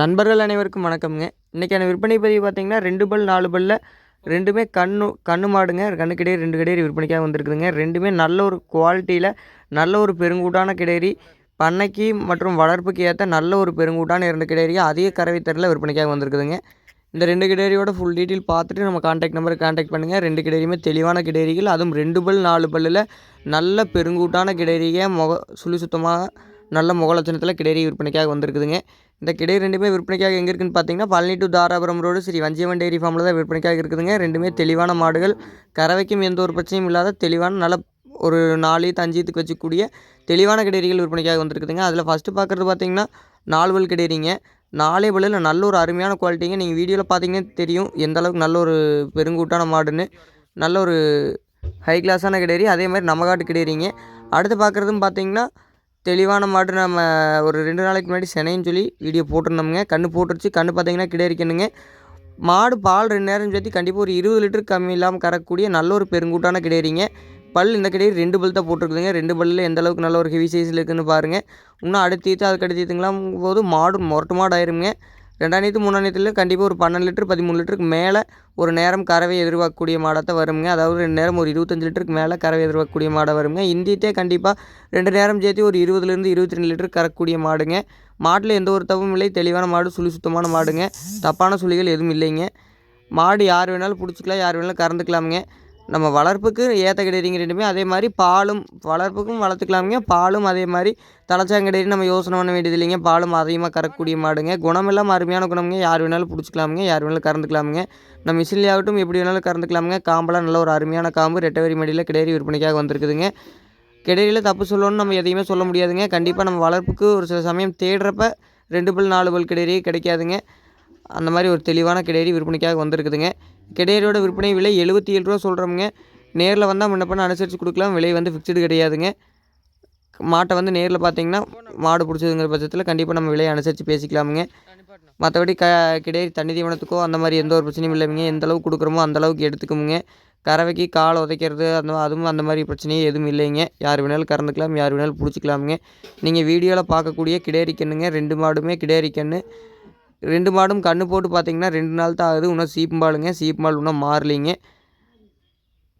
நண்பர்கள் அனைவருக்கும் வணக்கம்ங்க. இன்றைக்கான விற்பனை பதிவு பார்த்திங்கன்னா ரெண்டு பல் நாலு பல்ல ரெண்டுமே கண்ணு கண்ணு மாடுங்க. கண்ணு கிடையாது ரெண்டு கிடையாது விற்பனைக்காக வந்திருக்குதுங்க. ரெண்டுமே நல்ல ஒரு குவாலிட்டியில் நல்ல ஒரு பெருங்கூட்டான கிடையாது பண்ணைக்கு மற்றும் வளர்ப்புக்கு ஏற்ற நல்ல ஒரு பெருங்கூட்டான இரண்டு கிடையாது அதிக கறவைத்தரில் விற்பனைக்காக வந்திருக்குதுங்க. இந்த ரெண்டு கிடேரியோட ஃபுல் டீட்டெயில் பார்த்துட்டு நம்ம காண்டாக்ட் நம்பருக்கு காண்டாக்ட் பண்ணுங்கள் ரெண்டு கிடேரியுமே தெளிவான கிடேரிகள் அதுவும் ரெண்டு பல் நாலு பல்லில் நல்ல பெருங்கூட்டான கிடேரிக முக சுழி சுத்தமாக நல்ல முகலட்சணத்தில் கிடேரி விற்பனைக்காக வந்திருக்குதுங்க. இந்த கிடை ரெண்டுமே விற்பனைக்காக எங்கே இருக்குன்னு பார்த்தீங்கன்னா Palani to Dharapuram road Sri Vanjiyavan dairy ஃபார்மில் தான் விற்பனைக்காக இருக்குதுங்க. ரெண்டுமே தெளிவான மாடுகள். கறவைக்கும் எந்த ஒரு பிரச்சனையும் இல்லாத தெளிவான நல்ல ஒரு நாலு அஞ்சுத்துக்கு வச்சுக்கூடிய தெளிவான கிடேரிகள் விற்பனைக்காக வந்திருக்குதுங்க. அதில் ஃபஸ்ட்டு பார்க்குறது பார்த்தீங்கன்னா நால்வல் பல் கிடேரிங்க நாலே பல்லில் நல்ல ஒரு அருமையான குவாலிட்டிங்க நீங்கள் வீடியோவில் பார்த்தீங்கன்னா தெரியும் எந்த அளவுக்கு நல்ல ஒரு பெருங்கூட்டான மாடுன்னு. நல்ல ஒரு ஹை கிளாஸான கிடேரி அதே மாதிரி நம்ம காட்டு கிடேரிங்க அடுத்து பார்க்குறதும் பார்த்தீங்கன்னா தெளிவான மாடு நம்ம ஒரு ரெண்டு நாளைக்கு முன்னாடி செனைன்னு சொல்லி வீடியோ போட்டிருந்தோமுங்க. கன்று போட்டுருச்சு. கன்று பார்த்தீங்கன்னா கிடேரிக்கணுங்க மாடு பால் ரெண்டு நேரம் சேர்த்து கண்டிப்பாக ஒரு இருபது லிட்டர் கம்மி இல்லாமல் கறக்கக்கூடிய நல்ல ஒரு பெருங்கூட்டான கிடையிறீங்க பல் இந்த கிடையாது ரெண்டு பல் தான் போட்டிருக்குதுங்க. ரெண்டு பல்லில் எந்த அளவுக்கு நல்ல ஒரு ஹெவி சைஸில் இருக்குதுன்னு பாருங்கள் இன்னும் அடுத்து அதுக்கு அடுத்தீத்துங்களாம் போது மாடு மொரட்டு மாடு ஆயிருங்க ரெண்டாயிரத்து மூணாயிரத்தில் கண்டிப்பாக ஒரு பன்னெண்டு லிட்டர் பதிமூணு லிட்டருக்கு மேலே ஒரு நேரம் கறவை எதிர்பார்க்கக்கூடிய மாடாக வருங்க. அதாவது ரெண்டு நேரம் ஒரு இருபத்தஞ்சு லிட்டருக்கு மேலே கறவை எதிர்பார்க்கக்கூடிய மாடாக வருங்க. இந்தியத்தே கண்டிப்பாக ரெண்டு நேரம் சேர்த்து ஒரு இருபதுலேருந்து இருபத்தி ரெண்டு லிட்டர் கறக்கக்கூடிய மாடுங்க. மாட்டில் எந்த ஒரு தப்பும் இல்லை. தெளிவான மாடு சுழி சுத்தமான மாடுங்க. தப்பான சுழிகள் எதுவும் இல்லைங்க. மாடு யார் வேணாலும் பிடிச்சிக்கலாம் யார் வேணாலும் கறந்துக்கலாமுங்க. நம்ம வளர்ப்புக்கு ஏற்ற கிடையிறீங்க ரெண்டுமே அதே மாதிரி பாலும் வளர்ப்புக்கும் வளர்த்துக்கலாமுங்க. பாலும் அதே மாதிரி தலைச்சாங்கடையில் நம்ம யோசனை பண்ண வேண்டியது இல்லைங்க பாலும் அதிகமாக கறக்கக்கூடிய மாடுங்க. குணமெல்லாம் அருமையான குணமுங்க. யார் வேணாலும் பிடிச்சிக்கலாமுங்க. யார் வேணாலும் கறந்துக்கலாமுங்க. நம்ம இசிலியாகட்டும் எப்படி வேணாலும் கறந்துக்கலாமுங்க. காம்பெல்லாம் நல்ல ஒரு அருமையான காம்பு. ரெட்டவரி மடியில் கிடையாது விற்பனைக்காக வந்திருக்குதுங்க. கிடையில தப்பு சொல்லணும்னு நம்ம எதையுமே சொல்ல முடியாதுங்க. கண்டிப்பாக நம்ம வளர்ப்புக்கு ஒரு சில சமயம் தேடுறப்ப ரெண்டு பல் நாலு பல் கிடையே கிடைக்காதுங்க. அந்த மாதிரி ஒரு தெளிவான கிடையரி விற்பனைக்காக வந்திருக்குதுங்க. கிடையரோட விற்பனை விலை எழுபத்தி ஏழு ரூபா சொல்கிறோமுங்க நேரில் வந்தால் முன்ன பண்ண அனுசரித்து கொடுக்கலாம். விலை வந்து ஃபிக்ஸ்டு கிடையாதுங்க. மாட்டை வந்து நேரில் பார்த்தீங்கன்னா மாடு பிடிச்சதுங்கிற பட்சத்தில் கண்டிப்பாக நம்ம விலையை அனுசரித்து பேசிக்கலாமுங்க. மற்றபடி க கிடையாது தண்ணி தீவனத்துக்கோ அந்த மாதிரி எந்த ஒரு பிரச்சனையும் இல்லைங்க. எந்த அளவுக்கு கொடுக்குறோமோ அந்த அளவுக்கு எடுத்துக்கோமுங்க கறவைக்கு கால் உதைக்கிறது அந்த அதுவும் அந்த மாதிரி பிரச்சனையும் எதுவும் இல்லைங்க. யார் வேணாலும் கறந்துக்கலாம் யார் வேணாலும் பிடிச்சிக்கலாமுங்க. நீங்கள் வீடியோவில் பார்க்கக்கூடிய கிடேரிக்கண்ணுங்க ரெண்டு மாடுமே கிடேரிக்கண்ணு ரெண்டு மாடும் கன்று போட்டு பார்த்தீங்கன்னா ரெண்டு நாள் தான் ஆகுது. இன்னும் சீப்பும்பாலுங்க சீப்பும்பால் இன்னும் மாறலிங்க.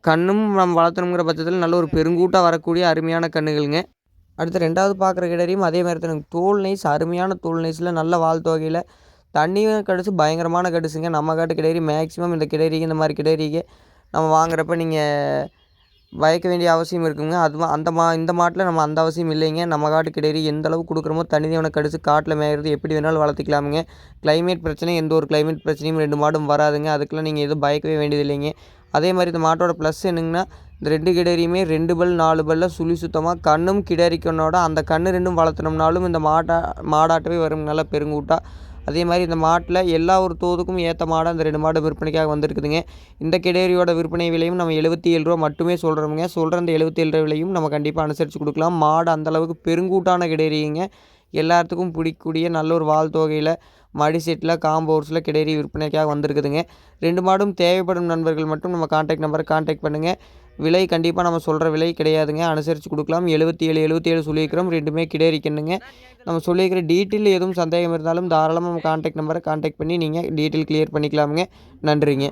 கண்ணும் நம்ம வளர்த்தணுங்கிற பட்சத்தில் நல்ல ஒரு பெருங்கூட்டாக வரக்கூடிய அருமையான கண்ணுகளுங்க. அடுத்து ரெண்டாவது பார்க்குற கிடரியும் அதே மாதிரி தான் தோல் நைஸ் அருமையான தோல் நைஸில் நல்ல வாழ் தொகையில் தண்ணியும் கடிச்சு பயங்கரமான கடிச்சுங்க நம்ம காட்டு கிடரி மேக்ஸிமம் இந்த கிடரிக்கு இந்த மாதிரி கிடரிக்கு நம்ம வாங்குறப்ப நீங்கள் பயக்க வேண்டிய அவசியம் இருக்குங்க. அது அந்த மா இந்த மாட்டில் நம்ம அந்த அவசியம் இல்லைங்க. நம்ம காட்டு கிடையாது எந்த அளவுக்கு கொடுக்குறோமோ தனி கடிச்சு காட்டில் மேயிறது எப்படி வேணாலும் வளர்த்துக்கலாமுங்க. கிளைமேட் பிரச்சனை எந்த ஒரு கிளைமேட் பிரச்சனையும் ரெண்டு மாடும் வராதுங்க. அதுக்கெல்லாம் நீங்கள் எதுவும் பயக்கவே வேண்டியது இல்லைங்க. அதே மாதிரி இந்த மாட்டோட ப்ளஸ் என்னங்கன்னா இந்த ரெண்டு கிடரியுமே ரெண்டு பல் நாலு பல்ல சுழி சுத்தமாக கண்ணும் கிடரிக்கனோட அந்த கண்ணு ரெண்டும் வளர்த்துனோம்னாலும் இந்த மாட்டா மாடாட்டவே வரும். நல்லா பெருங்கூட்டாக அதே மாதிரி இந்த மாட்டில் எல்லா ஒரு தோதுக்கும் ஏற்ற மாடாக அந்த ரெண்டு மாடு விற்பனைக்காக வந்திருக்குதுங்க. இந்த கிடேரியோட விற்பனை விலையும் நம்ம எழுபத்தி ஏழு ரூபா மட்டுமே சொல்கிறோமுங்க சொல்கிற அந்த எழுபத்தி ஏழு ரூபா விலையும் நம்ம கண்டிப்பாக அனுசரித்து கொடுக்கலாம். மாடு அந்தளவுக்கு பெருங்கூட்டான கிடேரிங்க. எல்லாத்துக்கும் பிடிக்கக்கூடிய நல்ல ஒரு வாழ் தொகையில் மடி செட்டில் காம்போர்ஸில் கிடேரி விற்பனைக்காக வந்திருக்குதுங்க. ரெண்டு மாடும் தேவைப்படும் நண்பர்கள் மட்டும் நம்ம கான்டாக்ட் நம்பரை கான்டாக்ட் பண்ணுங்கள் விலை கண்டிப்பாக நம்ம சொல்கிற விலை கிடையாதுங்க. அனுசரித்து கொடுக்கலாம். எழுபத்தி ஏழு எழுபத்தி ஏழு சொல்லியிருக்கிறோம். ரெண்டுமே கிடையாதுங்க நம்ம சொல்லியிருக்கிற டீட்டெயில் எதுவும் சந்தேகம் இருந்தாலும் தாராளமாக நம்ம காண்டாக்ட் நம்பரை காண்டாக்ட் பண்ணி நீங்கள் டீட்டெயில் கிளியர் பண்ணிக்கலாமுங்க. நன்றிங்க.